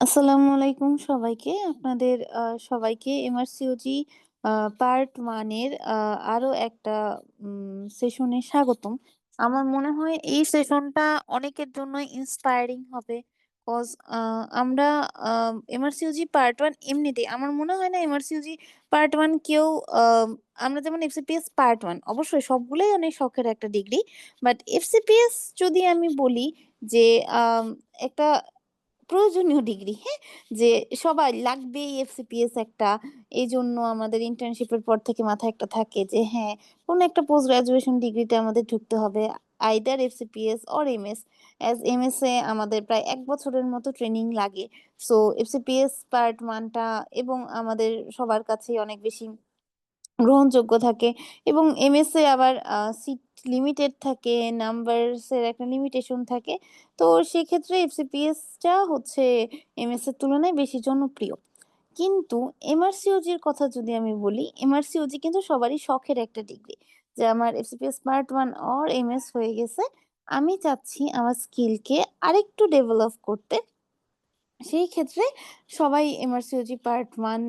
আসসালামু আলাইকুম সবাইকে। আপনাদের সবাইকে এমআরসিওজি পার্ট 1 এর আরও একটা সেশনে স্বাগতম। আমার মনে হয় এই সেশনটা অনেকের জন্যই ইন্সপায়ারিং হবে। কজ আমরা এমআরসিওজি পার্ট 1 এমনিতেই, আমার মনে হয় না এমআরসিওজি পার্ট 1 কেউ আমরা যেমন এফসিপিএস পার্ট 1 অবশ্যই সবগুলোই অনেক শখের একটা ডিগ্রি। বাট এফসিপিএস যদি আমি বলি যে একটা প্রয়োজনীয় ডিগ্রি, হ্যাঁ? যে সবার লাগবেই এফসিপিএস একটা। এই জন্য আমাদের ইন্টার্নশিপের পর থেকে মাথায় একটা থাকে যে হ্যাঁ, কোনো একটা পোস্ট গ্র্যাজুয়েশন ডিগ্রিতে আমাদের ঢুকতে হবে। Either FCPS or MS. As MS এ আমাদের প্রায় এক বছরের মতো ট্রেনিং লাগে। সো এফসিপিএস পার্ট 1 টা এবং আমাদের সবার কাছেই অনেক বেশি গ্রহণযোগ্য থাকে এবং এমএসএ আবার সিট লিমিটেড থাকে, নাম্বারস এর একটা লিমিটেশন থাকে। তো সেক্ষেত্রে এফসিপিএস টা হচ্ছে এমএস এর তুলনায় বেশি জনপ্রিয়। কিন্তু এমআরসিওজির কথা যদি আমি বলি, এমআরসিওজি কিন্তু সবারই শখের একটা ডিগ্রি। যে আমার এফসিপিএস পার্ট 1 অর এমএস হয়ে গেছে। আমি চাচ্ছি আমার স্কিলকে আরেকটু ডেভেলপ করতে। সেই ক্ষেত্রে সবাই এমআরসিওজি পার্ট 1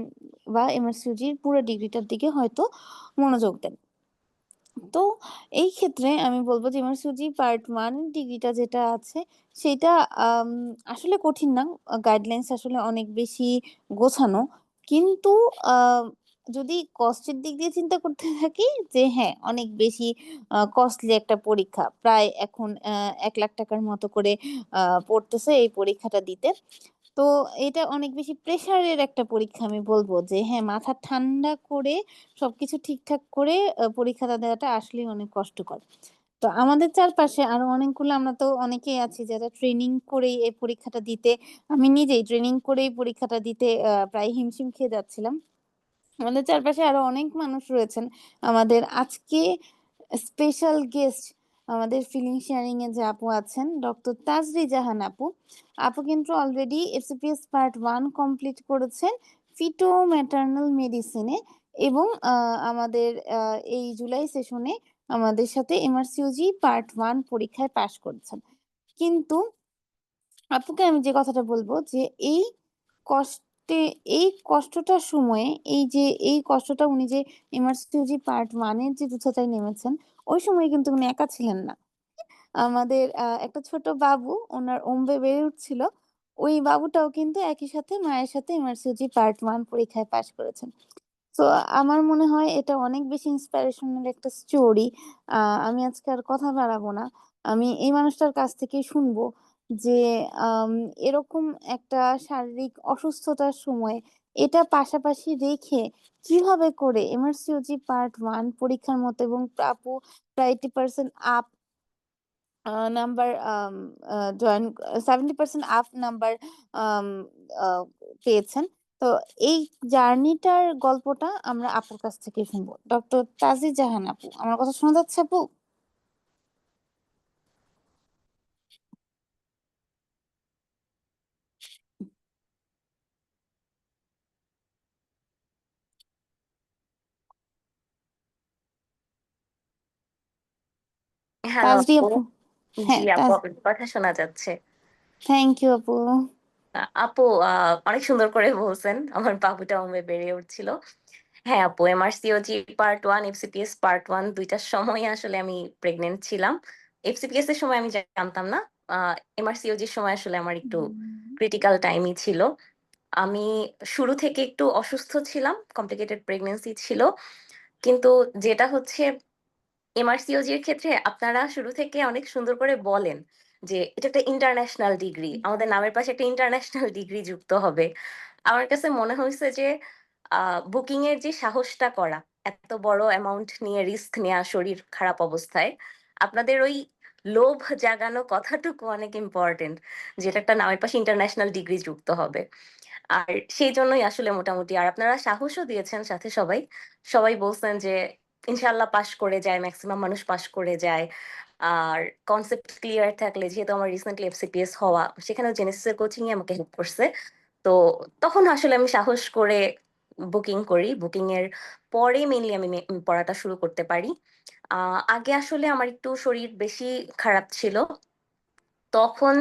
বা এমআরসিওজির পুরো ডিগ্রিটার দিকে হয়তো মনোযোগ দেন। তো এই ক্ষেত্রে আমি বলব যে এমআরসিওজি পার্ট 1 ডিগ্রিটা যেটা আছে সেটা আসলে কঠিন না। গাইডলাইন্স আসলে অনেক বেশি গোছানো। কিন্তু যদি কস্টের দিক দিয়ে চিন্তা করতে থাকি যে হ্যাঁ, অনেক বেশি কস্টলি একটা পরীক্ষা। প্রায় এখন এক লাখ টাকার মতো করে পড়তেছে এই পরীক্ষাটা দিতে। তো এটা অনেক বেশি প্রেশারের একটা পরীক্ষা আমি বলব যে হ্যাঁ, মাথা ঠান্ডা করে সবকিছু ঠিকঠাক করে পরীক্ষাটা দেওয়াটা আসলেই অনেক কষ্টকর। তো আমাদের চারপাশে আরও অনেকগুলো আমরা তো অনেকেই আছি যারা ট্রেনিং করেই এই পরীক্ষাটা দিতে আমি নিজেই ট্রেনিং করেই পরীক্ষাটা দিতে প্রায় হিমশিম খেয়ে যাচ্ছিলাম। আমাদের চারপাশে আরও অনেক মানুষ রয়েছেন। আমাদের আজকে স্পেশাল গেস্ট আমাদের ফিলিং শেয়ারিং এ যে আপু আছেন ডক্টর তাজরি জাহান আপু। আপু কিন্তু অলরেডি এফসিপিএস পার্ট 1 কমপ্লিট করেছেন ফিটো ম্যাটার্নাল মেডিসিনে এবং আমাদের এই জুলাই সেশনে আমাদের সাথে এমআরসিওজি পার্ট 1 পরীক্ষায় পাস করেছেন। কিন্তু, আপুকে আমি যে কথাটা বলব যে এই কষ্টে এই কষ্টটার সময়ে এই যে এই কষ্টটা উনি যে এমআরসিওজি পার্ট 1 এর যে যুদ্ধটায় নেমেছেন, ওই সময় কিন্তু উনি একা ছিলেন না। আমাদের একটা ছোট বাবু ওনার ওম্বে বেড়ে উঠছিল। ওই বাবুটাও কিন্তু একই সাথে মায়ের সাথে এমআরসিওজি পার্ট 1 পরীক্ষায় পাশ করেছেন। তো আমার মনে হয় এটা অনেক বেশি ইন্সপিরেশনাল একটা স্টোরি। আমি আজকে আর কথা বাড়াবো না। আমি এই মানুষটার কাছ থেকেই শুনব যে এরকম একটা শারীরিক অসুস্থতার সময় এটা পাশাপাশি রেখে কীভাবে করে এমআরসিওজি পার্ট 1 পরীক্ষার মতো এবং আপু প্রায় 80% আপ নাম্বার জয়েন 70% আপ নাম্বার পেয়েছেন। তো এই জার্নিটার গল্পটা আমরা আপুর কাছ থেকে শুনব। ডক্টর তাজি জাহান আপু। আমার কথা শোনা যাচ্ছে আপু? হ্যালো তাজরি আপু। আপু জি হ্যাঁ, আপু তাজ আপনার কথা শোনা যাচ্ছে। থ্যাংক ইউ আপু। আ আপু আ অনেক সুন্দর করে বলছেন। আমার বাবুটা ওমে বেড়ে উঠছিল। হ্যাঁ আপু এমআরসিওজি পার্ট 1, এফসিপিএস পার্ট 1 ২ টার সময়ই আসলে আমি প্রেগনেন্ট ছিলাম। এফসিপিএস এর সময় আমি জানতাম না। এমআরসিওজির সময় আসলে আমার একটু ক্রিটিক্যাল টাইমই ছিল। আমি শুরু থেকে একটু অসুস্থ ছিলাম। কমপ্লিকেটেড প্রেগনেন্সি ছিল। কিন্তু যেটা হচ্ছে এমআরসিওজির ক্ষেত্রে আপনারা শুরু থেকে অনেক সুন্দর করে বলেন যে, "এটা একটা ইন্টারন্যাশনাল ডিগ্রি। আমাদের নামের পাশে একটা ইন্টারন্যাশনাল ডিগ্রি যুক্ত হবে।" আমার কাছে মনে হইছে যে বুকিং এর যে সাহসটা করা, এত বড় অ্যামাউন্ট নিয়ে রিস্ক নেওয়া শরীর খারাপ অবস্থায়, আপনাদের ওই লোভ জাগানো কথাটুকু অনেক ইম্পোর্টেন্ট। যেটা একটা নামের পাশে ইন্টারন্যাশনাল ডিগ্রি যুক্ত হবে। আর সেই জন্যই আসলে মোটামুটি আর আপনারা সাহসও দিয়েছেন সাথে সবাই। সবাই বলছেন যে, "ইনশাআল্লাহ পাস করে যায়, ম্যাক্সিমাম মানুষ পাস করে যায়।" আর কনসেপ্ট ক্লিয়ার থাকলে যেহেতু আমার রিসেন্টলি এফসিপিএস হওয়া, সেখানেও জেনেসিস এর কোচিং ই আমাকে হেল্প করছে। তো তখন আসলে আমি সাহস করে বুকিং করি। বুকিং এর পরে মেইনলি আমি পড়াটা শুরু করতে পারি। আগে আসলে আমার একটু শরীর বেশি খারাপ ছিল। তখন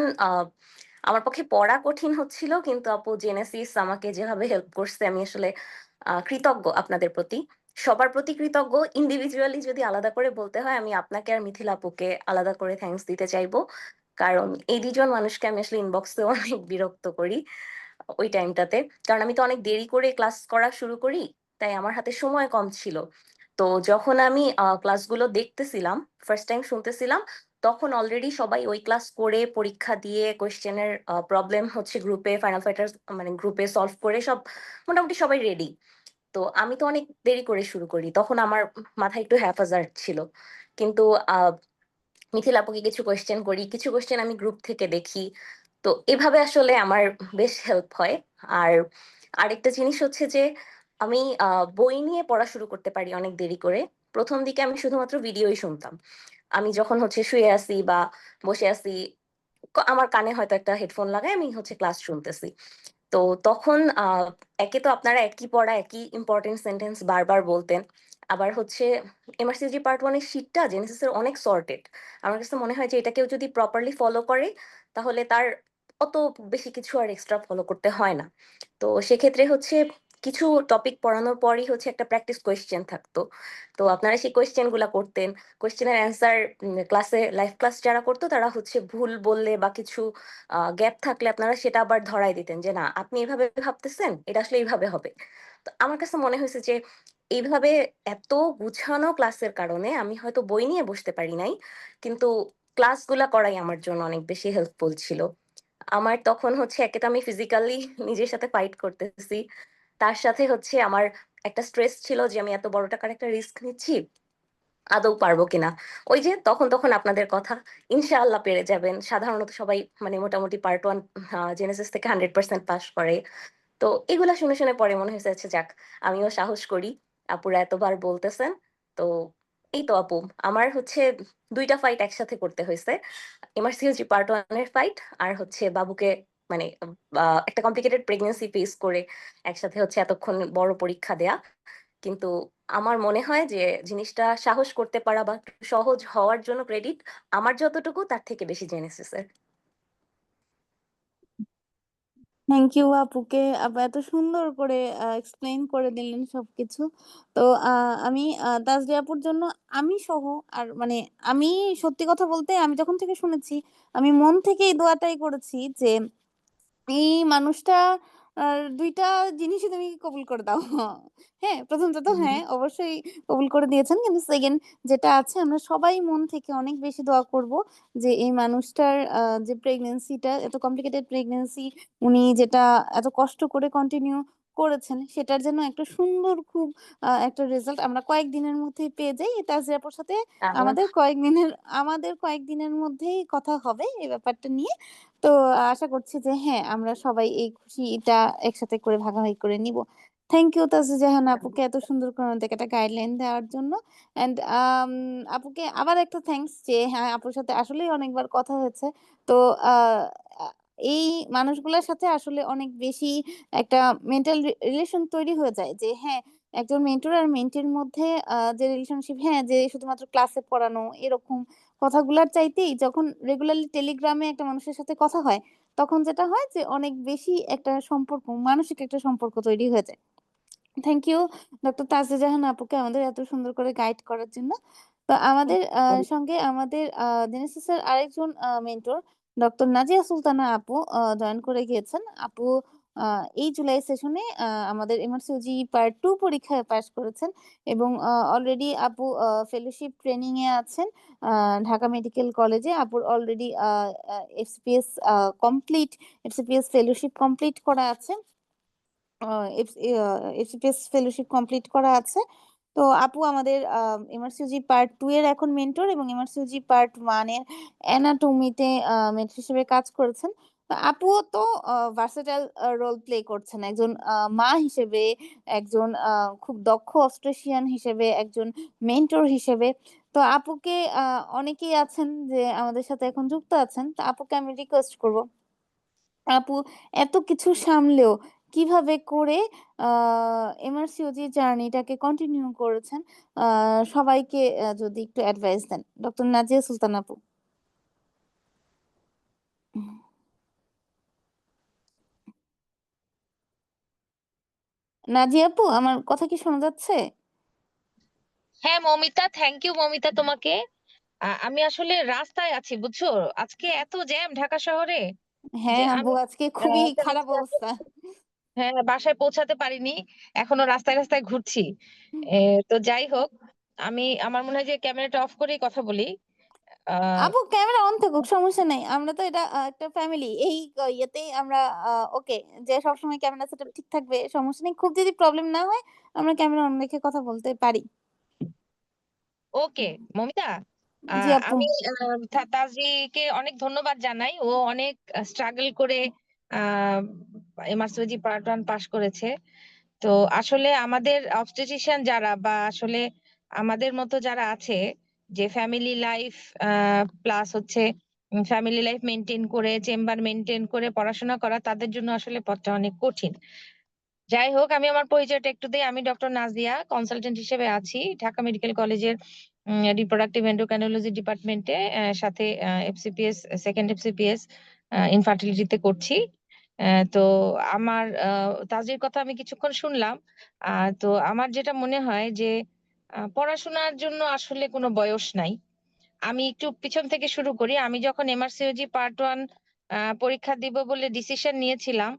আমার পক্ষে পড়া কঠিন হচ্ছিল কিন্তু আপু জেনেসিস আমাকে যেভাবে হেল্প করছে আমি আসলে কৃতজ্ঞ আপনাদের প্রতি। সবার প্রতি কৃতজ্ঞ। ইন্ডিভিজুয়ালি যদি আলাদা করে বলতে হয় আমি আপনাকে আর মিথিলা আপুকে আলাদা করে থ্যাংকস দিতে চাইব। কারণ এই ২ জন মানুষকে আমি আসলে ইনবক্সে অনেক বিরক্ত করি ওই টাইমটাতে। কারণ আমি তো অনেক দেরি করে ক্লাস করা শুরু করি। তাই আমার হাতে সময় কম ছিল। তো যখন আমি ক্লাসগুলো দেখতেছিলাম, ফার্স্ট টাইম শুনতেছিলাম, তখন অলরেডি সবাই ওই ক্লাস করে পরীক্ষা দিয়ে কোয়েশ্চেন এর প্রবলেম হচ্ছে গ্রুপে ফাইনাল ফাইটার মানে গ্রুপে সলভ করে সব মোটামুটি সবাই রেডি। তো আমি তো অনেক দেরি করে শুরু করি। তখন আমার মাথায় একটু হ্যাপাজার্ড ছিল। কিন্তু মিথিলা আপুকে কিছু কোয়েশ্চেন করি, কিছু কোয়েশ্চেন আমি গ্রুপ থেকে দেখি। তো এভাবে আসলে আমার বেশ হেল্প হয়। আর আরেকটা জিনিস হচ্ছে যে আমি বই নিয়ে পড়া শুরু করতে পারি অনেক দেরি করে। প্রথম দিকে আমি শুধুমাত্র ভিডিওই শুনতাম। আমি যখন হচ্ছে শুয়ে আছি বা বসে ক আমার কানে হয়তো একটা হেডফোন লাগাই আমি হচ্ছে ক্লাস শুনতেছি। তো তখন একে তো আপনারা একই পড়া, একই ইম্পর্টেন্ট সেন্টেন্স বারবার বলতেন। আবার হচ্ছে এমআরসিজি পার্ট 1 এর শিটটা জেনেসিস এর অনেক সর্টেড। আমার কাছে মনে হয় যে এটা কেউ যদি প্রপারলি ফলো করে তাহলে তার অত বেশি কিছু আর এক্সট্রা ফলো করতে হয় না। তো সেক্ষেত্রে হচ্ছে কিছু টপিক পড়ানোর পরই হচ্ছে একটা প্র্যাকটিস কোয়েশ্চেন থাকতো। তো আপনারা সেই কোয়েশ্চেনগুলা করতেন। কোয়েশ্চেন এর অ্যান্সার ক্লাসে লাইভ ক্লাস যারা করতো তারা হচ্ছে ভুল বললে বা কিছু গ্যাপ থাকলে আপনারা সেটা আবার ধরায় দিতেন যে, "না, আপনি এভাবে ভাবতেছেন, এটা আসলে এইভাবে হবে।" তো আমার কাছে মনে হয়েছে যে এইভাবে এত গুছানো ক্লাসের কারণে আমি হয়তো বই নিয়ে বসতে পারি নাই। কিন্তু ক্লাসগুলা করাই আমার জন্য অনেক বেশি হেল্পফুল ছিল। আমার তখন হচ্ছে একে তো আমি ফিজিক্যালি নিজের সাথে ফাইট করতেছি। তার সাথে হচ্ছে আমার একটা স্ট্রেস ছিল যে আমি এত বড় টাকার একটা রিস্ক নিচ্ছি। আদৌ পারব কিনা? ওই যে তখন, তখন আপনাদের কথা, ইনশাআল্লাহ পেরে যাবেন। সাধারণত সবাই মানে মোটামুটি পার্ট 1 আ জেনেসিস থেকে 100% পাস করে। তো এগুলা শুনে, শুনে পরে মনে হয়েছে আচ্ছা যাক আমিও সাহস করি। আপুরা এতবার বলতেছেন। তো এই তো আপু আমার হচ্ছে দুইটা ফাইট একসাথে করতে হইছে। এমআরসিওজি পার্ট 1 এর ফাইট আর হচ্ছে বাবুকে মানে একটা কমপ্লিকেটেড প্রেগনেন্সি ফেস করে একসাথে হচ্ছে এতক্ষণ বড় পরীক্ষা দেয়া। কিন্তু আমার মনে হয় যে জিনিসটা সাহস করতে পারা বা সহজ হওয়ার জন্য ক্রেডিট আমার যতটুকু তার থেকে বেশি জেনেসিস এর। থ্যাংক ইউ আপুকে। আপু এত সুন্দর করে আ এক্সপ্লেইন করে দিলেন সবকিছু। তো আমি আ তাজরিয়া আপুর জন্য আমি সহ আর মানে আমি সত্যি কথা বলতে আমি যখন থেকে শুনেছি, আমি মন থেকে এই দোয়াটাই করেছি যে এই মানুষটা দুইটা জিনিসই তুমি কবুল করে দাও। হ্যাঁ, প্রথমত তো। হ্যাঁ, অবশ্যই কবুল করে দিয়েছেন। কিন্তু সেকেন্ড যেটা আছে আমরা সবাই মন থেকে অনেক বেশি দোয়া করব যে এই মানুষটার যে প্রেগন্যান্সিটা এত কমপ্লিকেটেড প্রেগনেন্সি উনি যেটা এত কষ্ট করে কন্টিনিউ করেছেন সেটার যেন একটা সুন্দর খুব একটা রেজাল্ট আমরা কয়েকদিনের মধ্যেই পেয়ে যাই। তাজরিয়া আপুর সাথে আমাদের কয়েকদিনের আমাদের কয়েকদিনের মধ্যেই কথা হবে এই ব্যাপারটা নিয়ে। তো আশা করছি যে হ্যাঁ, আমরা সবাই এই খুশিটা একসাথে করে ভাগাভাগি করে নিব। থ্যাংক ইউ তাজু জাহান আপুকে এত সুন্দর করে আমাদেরকে একটা গাইডলাইন দেওয়ার জন্য। অ্যান্ড আম আপুকে আবার একটা থ্যাংকস যে হ্যাঁ, আপুর সাথে আসলেই অনেকবার কথা হয়েছে। তো এই মানুষগুলোর সাথে আসলে অনেক বেশি একটা মেন্টাল রিলেশন তৈরি হয়ে যায় যে হ্যাঁ, একজন মেন্টর আর মেন্টির মধ্যে যে রিলেশনশিপ হ্যাঁ, যে শুধুমাত্র ক্লাসে পড়ানো এরকম কথাগুলার চাইতেই যখন রেগুলারলি টেলিগ্রামে একটা মানুষের সাথে কথা হয়, তখন যেটা হয় যে অনেক বেশি একটা সম্পর্ক, মানসিক একটা সম্পর্ক তৈরি হয়ে যায়। থ্যাংক ইউ ডক্টর তাজা জাহান আপুকে আমাদের এত সুন্দর করে গাইড করার জন্য। তো আমাদের সঙ্গে আমাদের জেনেসিসের আরেকজন মেন্টর ডক্টর নাজিয়া সুলতানা আপু জয়েন করে গিয়েছেন। আপু এই জুলাই সেশনে আমাদের এমআরসিওজি পার্ট 2 পরীক্ষায় পাস করেছেন এবং অলরেডি আপু ফেলোশিপ ট্রেনিং এ আছেন ঢাকা মেডিকেল কলেজে। আপুর already FCPS complete FCPS fellowship complete করা আছে। এফসিপিএস ফেলোশিপ কমপ্লিট করা আছে। তো আপু আমাদের আ এমআরসিওজি পার্ট টু এর এখন মেন্টর এবং এমআরসিওজি পার্ট ওয়ানের অ্যানাটমিতে মেন্টর হিসেবে কাজ করেছেন। আপুও তো ভার্সেটাইল রোল প্লে করছেন। একজন মা হিসেবে, একজন খুব দক্ষ অস্ট্রেশিয়ান হিসেবে, একজন মেন্টর হিসেবে। তো আপুকে অনেকেই আছেন যে আমাদের সাথে এখন যুক্ত আছেন। তো আপুকে আমি রিকোয়েস্ট করব আপু এত কিছু সামলেও কীভাবে করে এমআরসিও যে জার্নিটাকে কন্টিনিউ করেছেন সবাইকে যদি একটু অ্যাডভাইস দেন। ডক্টর নাজিয়া সুলতান আপু। নাজিয়া আপু আমার কথা কি শোনা যাচ্ছে? হ্যাঁ মমিতা থ্যাংক ইউ মমিতা তোমাকে। আমি আসলে রাস্তায় আছি বুঝছ? আজকে এত জ্যাম ঢাকা শহরে হ্যাঁ আজকে হ্যাঁ, খুবই খারাপ অবস্থা। হ্যাঁ বাসায় পৌঁছাতে পারিনি। এখনও রাস্তায় রাস্তায় ঘুরছি। এ, তো যাই হোক আমি আমার মনে হয় যে ক্যামেরাটা অফ করেই কথা বলি। আহ আপু ক্যামেরা অন থাকুক সমস্যা নেই। আমরা তো এটা আহ, একটা ফ্যামিলি এই আহ, ইয়েতেই আমরা ওকে যে সবসময় ক্যামেরা সেটআপ ঠিক থাকবে সমস্যা নেই। খুব যদি প্রবলেম না হয় আমরা ক্যামেরা অন রেখে কথা বলতে পারি। ওকে মমিতা জি আহ, আপু আমি আহ, তা- তাজিকে অনেক ধন্যবাদ জানাই। ও অনেক স্ট্রাগল করে আহ এমআরসিওজি পার্ট ওয়ান পাশ করেছে। তো আসলে আমাদের অবস্টেট্রিশিয়ান যারা বা আসলে আমাদের মতো যারা আছে, যে ফ্যামিলি লাইফ প্লাস হচ্ছে ফ্যামিলি লাইফ মেনটেন করে চেম্বার মেনটেন করে পড়াশোনা করা, তাদের জন্য আসলে পথটা অনেক কঠিন। যাই হোক, আমি আমার পরিচয়টা একটু দিই। আমি ডক্টর নাজিয়া কনসালটেন্ট হিসেবে আছি ঢাকা মেডিকেল কলেজের রিপ্রোডাক্টিভ এন্ডোক্রাইনোলজি ডিপার্টমেন্টে সাথে এফসিপিএস সেকেন্ড এফসিপিএস ইনফার্টিলিটিতে করছি। তো আমার তাজির কথা আমি কিছুক্ষণ শুনলাম। তো আমার যেটা মনে হয় যে পড়াশোনার জন্য আসলে কোনো বয়স নাই। আমি একটু পিছন থেকে শুরু করি। আমি যখন এমআরসিওজি পার্ট ওয়ান পরীক্ষা দিব বলে ডিসিশন নিয়েছিলাম,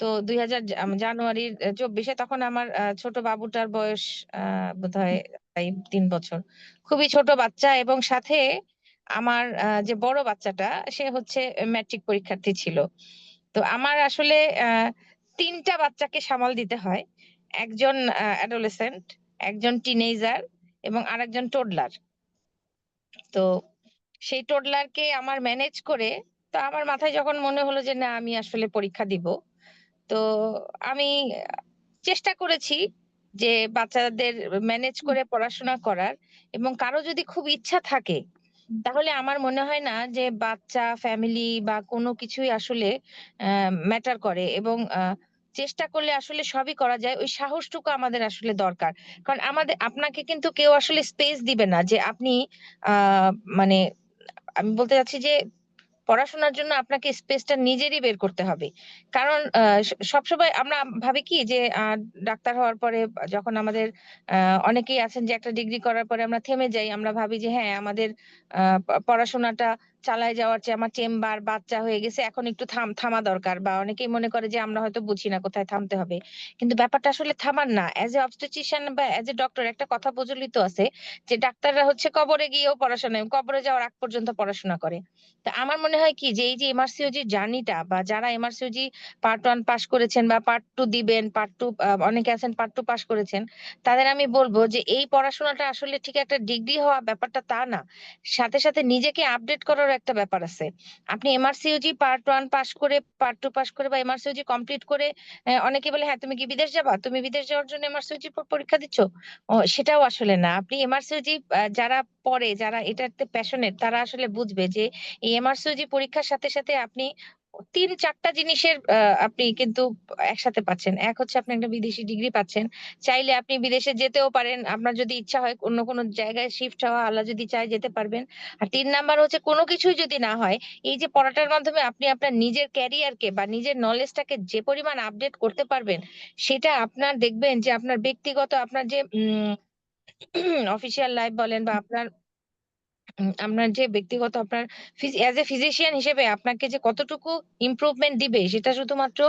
তো দুই হাজার জানুয়ারির চব্বিশে তখন আমার ছোট বাবুটার বয়স বোধহয় প্রায় তিন বছর। খুবই ছোট বাচ্চা এবং সাথে আমার যে বড় বাচ্চাটা, সে হচ্ছে ম্যাট্রিক পরীক্ষার্থী ছিল। তো আমার আসলে তিনটা বাচ্চাকে সামাল দিতে হয়। একজন অ্যাডোলেসেন্ট একজন টিনেজার এবং আরেকজন টোডলার তো সেই টোডলারকে আমার ম্যানেজ করে, তো আমার মাথায় যখন মনে হলো যে না, আমি আসলে পরীক্ষা দিব, তো আমি চেষ্টা করেছি যে বাচ্চাদের ম্যানেজ করে পড়াশোনা করার এবং কারও যদি খুব ইচ্ছা থাকে তাহলে আমার মনে হয় না যে বাচ্চা ফ্যামিলি বা কোনো কিছুই আসলে ম্যাটার করে এবং চেষ্টা করলে আসলে সবই করা যায়। ওই সাহসটুকু আমাদের আসলে দরকার। কারণ আমাদের, আপনাকে কিন্তু কেউ আসলে স্পেস দিবে না যে আপনি মানে আমি বলতে চাচ্ছি যে পড়াশোনার জন্য আপনাকে স্পেসটা নিজেরই বের করতে হবে। কারণ সবসময় আমরা ভাবি কি যে ডাক্তার হওয়ার পরে যখন আমাদের অনেকেই আছেন যে একটা ডিগ্রি করার পরে আমরা থেমে যাই, আমরা ভাবি যে হ্যাঁ আমাদের পড়াশোনাটা চালায় যাওয়ার চেয়ে আমার চেম্বার বাচ্চা হয়ে গেছে, এখন একটু থাম, থামা দরকার। বা অনেকেই মনে করে যে আমরা হয়তো বুঝি না কোথায় থামতে হবে। কিন্তু ব্যাপারটা আসলে থামার না। অ্যাজ এ অবস্টেট্রিশিয়ান বা অ্যাজ এ ডক্টর একটা কথা প্রচলিত আছে যে ডাক্তাররা হচ্ছে কবরে গিয়েও পড়াশোনা, কবরে যাওয়ার আগ পর্যন্ত পড়াশোনা করে। তা আমার মনে হয় কি যে এই যে এমআরসিওজি জার্নিটা বা যারা এমআরসিওজি পার্ট ওয়ান পাস করেছেন বা পার্ট টু দিবেন পার্ট টু অনেকে আছেন পার্ট টু পাস করেছেন, তাদের আমি বলব যে এই পড়াশোনাটা আসলে ঠিক একটা ডিগ্রি হওয়া ব্যাপারটা তা না। সাথে সাথে নিজেকে আপডেট করার একটা ব্যাপার আছে। আপনি এমআরসিওজি পার্ট ওয়ান পাস করে পার্ট টু পাস করে বা এমআরসিওজি কমপ্লিট করে অনেকে বলে হ্যাঁ তুমি কি বিদেশ যাবা? তুমি বিদেশ যাওয়ার জন্য এমআরসিওজি পরীক্ষা দিচ্ছ? সেটাও আসলে না। আপনি এমআরসিওজি যারা পড়ে, যারা এটাতে প্যাশনেট তারা আসলে বুঝবে যে এই এমআরসিওজি পরীক্ষার সাথে সাথে আপনি তিন চারটা জিনিসের আপনি কিন্তু একসাথে পাচ্ছেন। এক হচ্ছে আপনি একটা বিদেশি ডিগ্রি পাচ্ছেন। চাইলে আপনি বিদেশে যেতেও পারেন। আপনার যদি ইচ্ছা হয় অন্য কোনো জায়গায় শিফট হওয়া, আল্লাহ যদি চায় যেতে পারবেন। আর তিন নাম্বার হচ্ছে কোনো কিছুই যদি না হয়, এই যে পড়াটার মাধ্যমে আপনি আপনার নিজের ক্যারিয়ারকে বা নিজের নলেজটাকে যে পরিমাণ আপডেট করতে পারবেন, সেটা আপনার দেখবেন যে আপনার ব্যক্তিগত, আপনার যে অফিসিয়াল লাইফ বলেন বা আপনার আপনার যে ব্যক্তিগত আপনার অ্যাজ এ ফিজিশিয়ান হিসেবে আপনাকে যে কতটুকু ইমপ্রুভমেন্ট দিবে সেটা শুধুমাত্র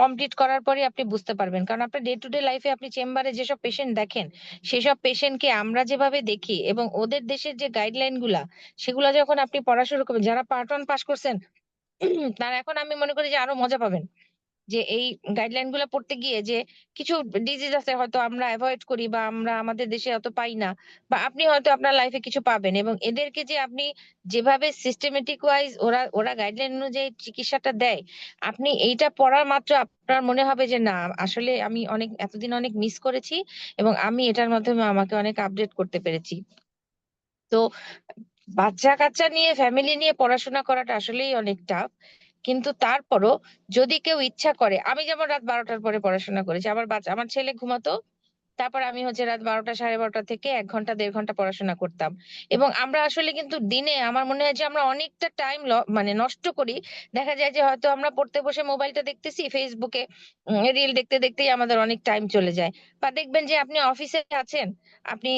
কমপ্লিট করার পরে আপনি বুঝতে পারবেন। কারণ আপনার ডে টু ডে লাইফে আপনি চেম্বারে যেসব পেশেন্ট দেখেন, সেসব পেশেন্টকে আমরা যেভাবে দেখি এবং ওদের দেশের যে গাইডলাইনগুলা, সেগুলা যখন আপনি পড়া শুরু করবেন, যারা পার্ট ওয়ান পাস করছেন, তারা এখন আমি মনে করি যে আরও মজা পাবেন। যে এই গাইডলাইনগুলো পড়তে গিয়ে যে কিছু ডিজিজ আছে হয়তো আমরা অ্যাভয়েড করি বা আমরা আমাদের দেশে অত পাই না বা আপনি হয়তো আপনার লাইফে কিছু পাবেন এবং এদেরকে যে আপনি যেভাবে সিস্টেমেটিক ওয়াইজ ওরা ওরা গাইডলাইন অনুযায়ী চিকিৎসাটা দেয়, আপনি এইটা পড়ার মাত্র আপনার মনে হবে যে না, আসলে আমি অনেক, এতদিন অনেক মিস করেছি এবং আমি এটার মাধ্যমে আমাকে অনেক আপডেট করতে পেরেছি। তো বাচ্চা কাচ্চা নিয়ে ফ্যামিলি নিয়ে পড়াশোনা করাটা আসলেই অনেক টাফ কিন্তু তারপরও যদি কেউ ইচ্ছা করে, আমি যেমন রাত বারোটার পরে পড়াশোনা করেছি, আমার বাচ্চা, আমার ছেলে ঘুমাতো তারপর আমি হচ্ছে রাত ১২টা ১২:৩০ থেকে এক ঘণ্টা দেড় ঘণ্টা পড়াশোনা করতাম। এবং আমরা আসলে কিন্তু দিনে আমার মনে হয় যে আমরা অনেকটা টাইম মানে নষ্ট করি। দেখা যায় যে হয়তো আমরা পড়তে বসে মোবাইলটা দেখতেছি উম রিল দেখতে, দেখতেই আমাদের অনেক টাইম চলে যায়। বা দেখবেন যে আপনি অফিসে আছেন, আপনি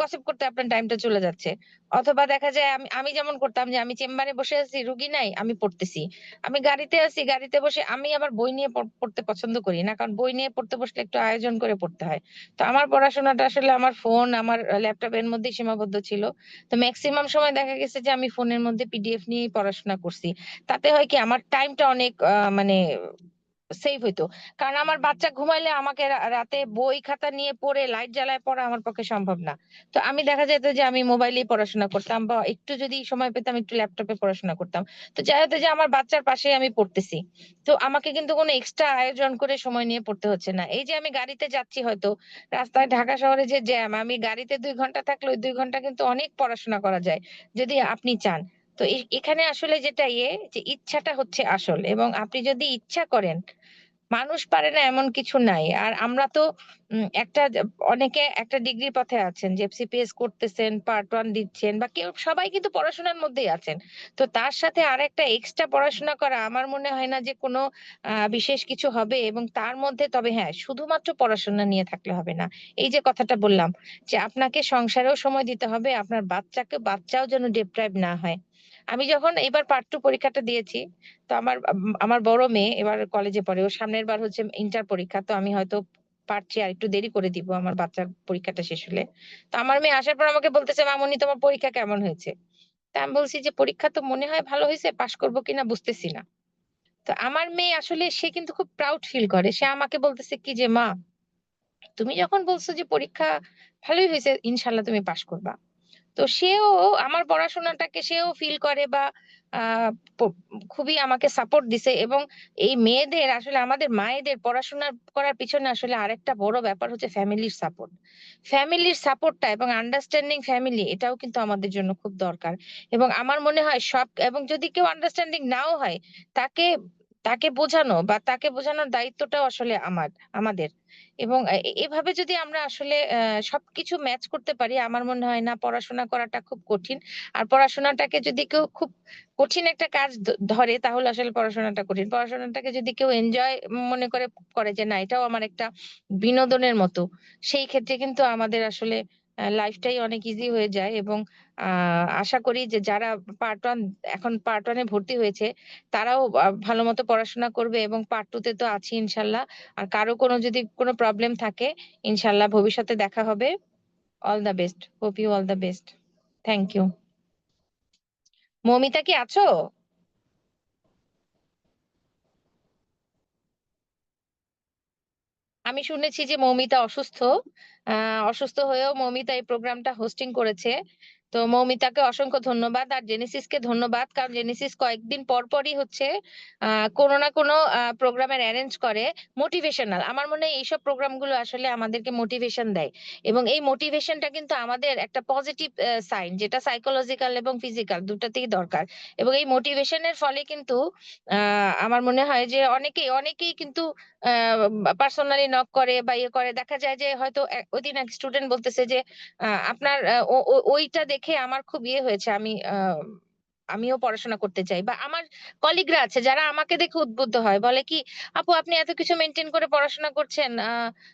গসিপ করতে আপনার টাইমটা চলে যাচ্ছে। অথবা দেখা যায় আমি আমি যেমন করতাম যে আমি চেম্বারে বসে আছি, রুগী নাই, আমি পড়তেছি। আমি গাড়িতে আছি, গাড়িতে বসে আমি আবার বই নিয়ে পড়তে পছন্দ করি না। কারণ বই নিয়ে পড়তে বসলে একটু আয়োজন করে পড়তে হয়। তো আমার পড়াশোনাটা আসলে আমার ফোন, আমার ল্যাপটপ এর মধ্যেই সীমাবদ্ধ ছিল। তো ম্যাক্সিমাম সময় দেখা গেছে যে আমি ফোনের মধ্যে পিডিএফ নিয়েই পড়াশোনা করছি। তাতে হয় কি আমার টাইমটা অনেক মানে সেভ হইতো। কারণ আমার বাচ্চা ঘুমাইলে আমাকে রাতে বই খাতা নিয়ে পড়ে লাইট জ্বালায় পড়া আমার পক্ষে সম্ভব না। তো আমি দেখা যেত যে আমি মোবাইলেই পড়াশোনা করতাম বা একটু যদি সময় পেতাম একটু ল্যাপটপে পড়াশোনা করতাম। তো দেখা যেত যে আমার বাচ্চার পাশে আমি পড়তেছি। তো আমাকে কিন্তু কোনো এক্সট্রা আয়োজন করে সময় নিয়ে পড়তে হচ্ছে না। এই যে আমি গাড়িতে যাচ্ছি হয়তো, রাস্তায় ঢাকা শহরে যে জ্যাম, আমি গাড়িতে দুই ঘণ্টা থাকলে ওই দুই ঘণ্টা কিন্তু অনেক পড়াশোনা করা যায়। যদি আপনি চান। তো এখানে আসলে যেটা ইয়ে যে ইচ্ছাটা হচ্ছে আসল এবং আপনি যদি ইচ্ছা করেন, মানুষ পারে না এমন কিছু নাই। আর আমরা তো একটা অনেকে একটা ডিগ্রির পথে আছেন যে এফসিপিএস করতেছেন, পার্ট 1 দিচ্ছেন বা কেউ সবাই কিন্তু পড়াশোনার মধ্যেই আছেন। তো তার সাথে আরেকটা এক্সট্রা পড়াশোনা করা আমার মনে হয় না যে কোনো বিশেষ কিছু হবে এবং তার মধ্যে তবে হ্যাঁ, শুধুমাত্র পড়াশোনা নিয়ে থাকলে হবে না। এই যে কথাটা বললাম যে আপনাকে সংসারেও সময় দিতে হবে, আপনার বাচ্চাকে বাচ্চাও যেন ডিপ্রাইভ না হয়। আমি যখন এবার পার্ট 2 পরীক্ষাটা দিয়েছি, তো আমার আমার বড় মেয়ে এবার কলেজে পড়ে। ওর সামনের বার হচ্ছে ইন্টার পরীক্ষা। তো আমি হয়তো পারছি আরেকটু দেরি করে দিব আমার বাচ্চার পরীক্ষাটা শেষ হলে। তো আমার মেয়ে আসার পর আমাকে বলতেছে, "মামুনি তোমার পরীক্ষা কেমন হয়েছে?" তা আমি বলছি যে, "পরীক্ষা তো মনে হয় ভালো হইছে, পাস করব কিনা বুঝতেছি না।" তো আমার মেয়ে আসলে সে কিন্তু খুব প্রাউড ফিল করে। সে আমাকে বলতেছে কি যে, "মা, তুমি যখন বলছো যে পরীক্ষা ভালোই হয়েছে ইনশাআল্লাহ তুমি পাস করবা।" তো সেও আমার পড়াশোনাটাকে সেও ফিল করে বা খুবই আমাকে সাপোর্ট দিছে এবং এই মেয়েদের আসলে আমাদের মায়েদের পড়াশোনা করার পিছনে আসলে আরেকটা বড় ব্যাপার হচ্ছে ফ্যামিলির সাপোর্ট। ফ্যামিলির সাপোর্টটা এবং আন্ডারস্ট্যান্ডিং ফ্যামিলি এটাও কিন্তু আমাদের জন্য খুব দরকার। এবং আমার মনে হয় সব এবং যদি কেউ আন্ডারস্ট্যান্ডিং নাও হয়, তাকে তাকে বোঝানো বা তাকে বোঝানোর দায়িত্বটাও আসলে আমার আমাদের। এবং এভাবে যদি আমরা আসলে সবকিছু ম্যাচ করতে পারি, আমার মনে হয় না পড়াশোনা করাটা খুব কঠিন। আর পড়াশোনাটাকে যদি কেউ খুব কঠিন একটা কাজ ধরে তাহলে আসলে পড়াশোনাটা কঠিন। পড়াশোনাটাকে যদি কেউ এনজয় মনে করে, করে যে না এটাও আমার একটা বিনোদনের মতো। সেই ক্ষেত্রে কিন্তু আমাদের আসলে লাইফটাই অনেক ইজি হয়ে যায় এবং আশা করি যে যারা পার্ট 1 এখন পার্ট 1 এ ভর্তি হয়েছে, তারাও ভালো মতো পড়াশোনা করবে এবং পার্ট 2 তে তো আছি ইনশাআল্লাহ। আর কারও কোনো যদি কোনো প্রবলেম থাকে, ইনশাল্লাহ ভবিষ্যতে দেখা হবে। All the best. Hope you all the best. Thank you. Moumita কি আছো? আমি শুনেছি যে মৌমিতা অসুস্থ। অসুস্থ হয়েও মৌমিতা এই প্রোগ্রামটা হোস্টিং করেছে। তো মৌমিতাকে অসংখ্য ধন্যবাদ। আর জেনেসিসকে ধন্যবাদ। কারণ জেনেসিস কয়েকদিন পর, পরই হচ্ছে কোনো না কোনো প্রোগ্রামের অ্যারেঞ্জ করে মোটিভেশনাল। আমার মনে হয় এইসব প্রোগ্রামগুলো আসলে আমাদেরকে মোটিভেশন দেয়। এবং এই মোটিভেশনটা কিন্তু আমাদের একটা পজিটিভ সাইন যেটা সাইকোলজিক্যাল এবং ফিজিক্যাল দুটাতেই দরকার। এবং এই মোটিভেশনের ফলে কিন্তু আমার মনে হয় যে অনেকেই, অনেকেই কিন্তু পার্সোনালি নক করে বা ইয়ে করে। দেখা যায় যে হয়তো এ ওইদিন এক স্টুডেন্ট বলতেছে যে, আপনার ওইটা দেখে আমার খুব ইয়ে হয়েছে। আমি আমিও পড়াশোনা করতে চাই। বা আমার কলিগরা আছে যারা আমাকে দেখে উদ্বুদ্ধ হয়। বলে কি, "আপু আপনি এত কিছু মেনটেন করে পড়াশোনা করছেন।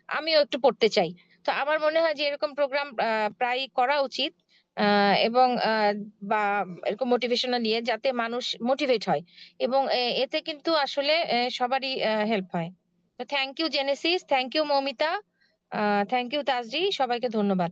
আমিও একটু পড়তে চাই।" তো আমার মনে হয় যে এরকম প্রোগ্রাম আ প্রায়ই করা উচিত। এবং বা এরকম মোটিভেশনাল নিয়ে যাতে মানুষ মোটিভেট হয়। এবং এতে কিন্তু আসলে সবারই হেল্প হয়। তো thank you Genesis, thank you Moumita, thank you Tajri. সবাইকে ধন্যবাদ।